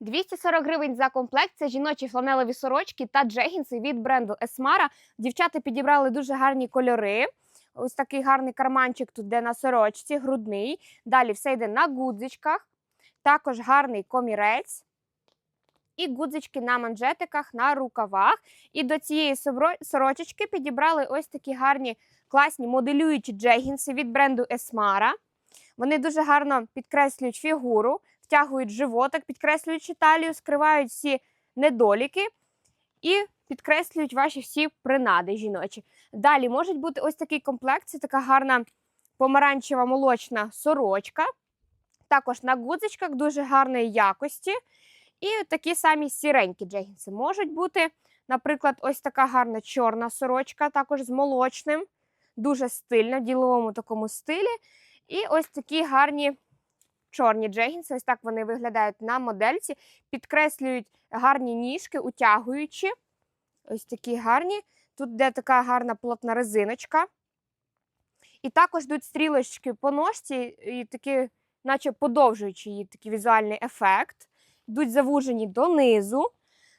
240 гривень за комплект. Це жіночі фланелеві сорочки та джегінси від бренду Esmara. Дівчата підібрали дуже гарні кольори. Ось такий гарний карманчик тут де на сорочці, грудний. Далі все йде на гудзичках. Також гарний комірець. І гудзички на манжетиках, на рукавах. І до цієї сорочечки підібрали ось такі гарні класні моделюючі джегінси від бренду Esmara. Вони дуже гарно підкреслюють фігуру, втягують животик, підкреслюють талію, скривають всі недоліки і підкреслюють ваші всі принади жіночі. Далі можуть бути ось такий комплект. Це така гарна помаранчева молочна сорочка. Також на гудзичках дуже гарної якості. І такі самі сіренькі джегінси можуть бути. Наприклад, ось така гарна чорна сорочка, також з молочним, дуже стильна, в діловому такому стилі. І ось такі гарні чорні джегінси. Ось так вони виглядають на модельці. Підкреслюють гарні ніжки, утягуючи. Ось такі гарні. Тут де така гарна плотна резиночка. І також йдуть стрілочки по ножці, і такі, наче подовжуючи її такий візуальний ефект. Йдуть завужені донизу.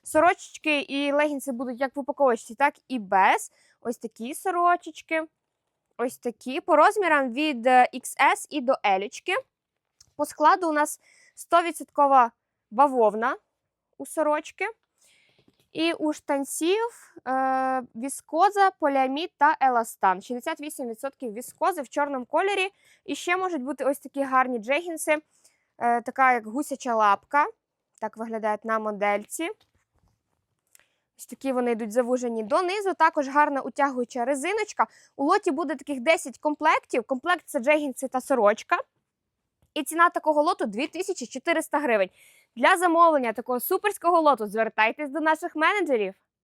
Сорочечки і легінси будуть як в упаковочці, так і без. Ось такі сорочечки. Ось такі. По розмірам від е, XS і до L. По складу у нас 100% бавовна у сорочки. І у штанців е, віскоза, поліамід та еластан. 68% віскози в чорному кольорі. І ще можуть бути ось такі гарні джегінси, е, така як гусяча лапка. Так виглядають на модельці. Ось такі вони йдуть завужені донизу. Також гарна утягуюча резиночка. У лоті буде таких 10 комплектів. Комплект це джегінси та сорочка. І ціна такого лоту 2400 гривень. Для замовлення такого суперського лоту звертайтесь до наших менеджерів.